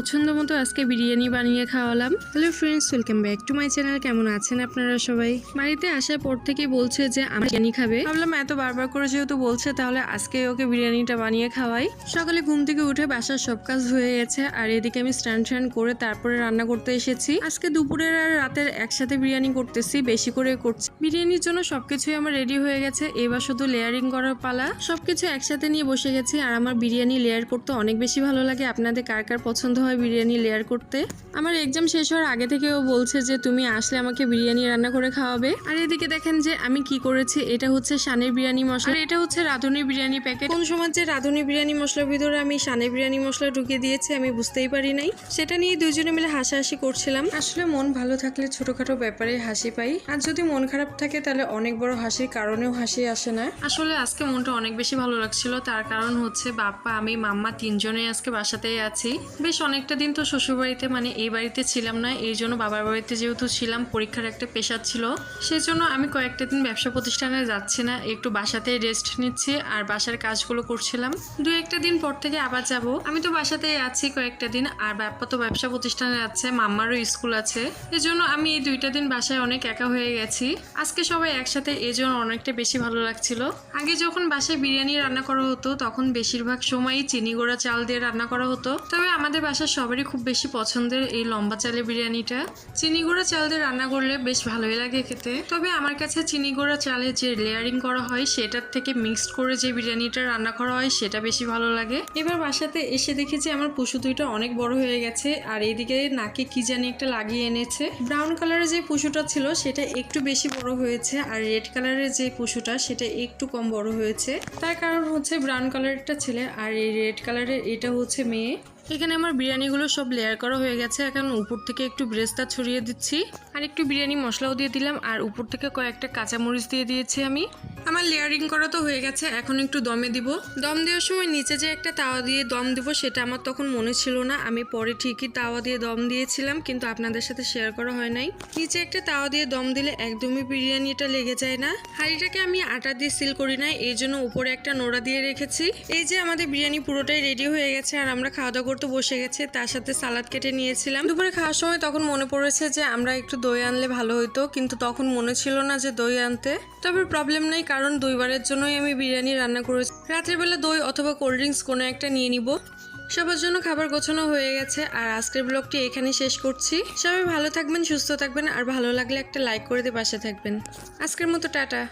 পছন্দ মতো আজকে বিরিয়ানি বানিয়ে খাওয়ালাম। Hello friends welcome back to my channel কেমন আছেন আপনারা সবাই? বাড়িতে আসার পর থেকেই বলছে যে, আমার বিরিয়ানি খাবে। ভাবলাম এত বারবার করে যেহেতু বলছে, তাহলে আজকে ওকে বিরিয়ানিটা বানিয়ে খাওয়াই। সকালে ঘুম থেকে উঠে বাসার সব কাজ হয়ে গেছে, আর এদিকে আমি স্ট্যান্ড স্ট্যান্ড করে তারপরে রান্না করতে এসেছি। আজকে দুপুরের আর রাতের একসাথে বিরিয়ানি করতেছি, বেশি করে করছি। বিরিয়ানির জন্য সবকিছুই আমার রেডি হয়ে গেছে, এবার শুধু লেয়ারিং করার পালা। সবকিছু একসাথে নিয়ে বসে গেছি, আর আমার বিরিয়ানি লেয়ার করতে অনেক বেশি ভালো লাগে। আপনাদের কার কার পছন্দ হয় বিরিয়ানি লেয়ার করতে। আমার এক্সাম শেষ হওয়ার আগে থেকে ও বলছে যে, তুমি আসলে আমাকে বিরিয়ানি রান্না করে খাওয়াবে। আর এদিকে দেখেন যে, আমি কি করেছি, এটা হচ্ছে শানের বিরিয়ানি মশলা। এটা হচ্ছে রাঁধুনি বিরিয়ানি প্যাকেট কোন সময় যে রাঁধুনি বিরিয়ানি মশলার ভিতরে আমি সানের বিরিয়ানি মশলা ঢুকিয়ে দিয়েছি, আমি বুঝতেই পারি নাই। সেটা নিয়ে দুজনে মিলে হাসাহাসি করছিলাম। আসলে মন ভালো থাকলে ছোটখাটো ব্যাপারে হাসি পাই। আর যদি মন খারাপ থাকে, তাহলে অনেক বড় হাসির কারণেও হাসি আসে না। আসলে আজকে মনটা অনেক বেশি ভালো লাগছিল। তার কারণ হচ্ছে, বাপ্পা, আমি, মাম্মা তিনজনে আজকে বাসাতেই আছি। বেশ অনেকটা দিন তো শ্বশুরবাড়িতে মানে এই বাড়িতে ছিলাম না, এই জন্য বাবার বাড়িতে যেহেতু ছিলাম, পরীক্ষার একটা পেশার ছিল। সেই জন্য আমি কয়েকটা দিন ব্যবসা প্রতিষ্ঠানে যাচ্ছি না, একটু বাসাতেই রেস্ট নিচ্ছি আর বাসার কাজগুলো করছিলাম। দু একটা দিন পর থেকে আবার যাব। আমি তো বাসাতেই আছি কয়েকটা দিন, আর বাপ্পা তো ব্যবসা প্রতিষ্ঠানে আছে, মাম্মারও স্কুল আছে। এজন্য আমি এই দুইটা দিন বাসায় অনেক একা হয়ে গেছি। আজকে সবাই একসাথে এই জন্য অনেকটা বেশি ভালো লাগছিল। আগে যখন বাসায় বিরিয়ানি রান্না করা হতো, তখন বেশিরভাগ সময়ই চিনি, গুঁড়া, চাল দিয়ে রান্না করা হতো। তবে আমাদের বাসার সবারই খুব বেশি পছন্দের এই লম্বা চালের বিরিয়ানিটা। চিনি গুঁড়া চাল দিয়ে রান্না করলে বেশ ভালোই লাগে খেতে। তবে আমার কাছে চিনি গুঁড়া চালের যে লেয়ারিং করা হয়, সেটার থেকে মিক্সড করে যে বিরিয়ানিটা রান্না করা হয়, সেটা বেশি ভালো লাগে। এবার বাসাতে এসে দেখেছি আমার পশু দুইটা অনেক বড় হয়ে গেছে, আর এইদিকে নাকে কি জানি একটা লাগিয়ে এনেছে। ব্রাউন কালারের যে পশুটা ছিল, সেটা একটু বেশি বড় হয়েছে, আর রেড কালারের যে পশুটা সেটা একটু কম বড় হয়েছে। তার কারণ হচ্ছে ব্রাউন কালারেরটা ছেলে, আর এই রেড কালারের এটা হচ্ছে মেয়ে। এখানে আমার বিরিয়ানিগুলো সব লেয়ার করা হয়ে গেছে। এখন উপর থেকে একটু ব্রেস্তা ছড়িয়ে দিচ্ছি। আর একটু বিরিয়ানি মশলাও দিয়ে দিলাম। আর উপর থেকে কয়েকটা কাঁচামরিচ দিয়ে দিয়েছি আমি। আমার লেয়ারিং করা তো হয়ে গেছে, এখন একটু দমে দিব। দম দেওয়ার সময় নিচে যে একটা তাওয়া দিয়ে দম দিব, সেটা আমার তখন মনে ছিল না। আমি পরে ঠিকই তাওয়া দিয়ে দম দিয়েছিলাম, কিন্তু আপনাদের সাথে শেয়ার করা হয় নাই। নিচে একটা তাওয়া দিয়ে দম দিলে একদমই বিরিয়ানিটা লেগে যায় না। হাঁড়িটাকে আমি আটা দিয়ে সিল করি না এই জন্য উপরে একটা নোড়া দিয়ে রেখেছি। এই যে আমাদের বিরিয়ানি পুরোটাই রেডি হয়ে গেছে, আর আমরা খাওয়া দাওয়া করতে বসে গেছে, তার সাথে সালাদ কেটে নিয়েছিলাম। দুপুরে খাওয়ার সময় তখন মনে পড়েছে যে, আমরা একটু দই আনলে ভালো হতো কিন্তু তখন মনে ছিল না যে দই আনতে। তবে প্রবলেম নেই, কারণ দুইবারের জন্যই আমি বিরিয়ানি রান্না করেছি। রাতের বেলা দই অথবা কোল্ড ড্রিঙ্কস কোনো একটা নিয়ে নিব। সবার জন্য খাবার গোছানো হয়ে গেছে আর আজকের ব্লগটি এখানে শেষ করছি। সবাই ভালো থাকবেন, সুস্থ থাকবেন আর ভালো লাগলে একটা লাইক করে দিয়ে পাশে থাকবেন। আজকের মতো টাটা।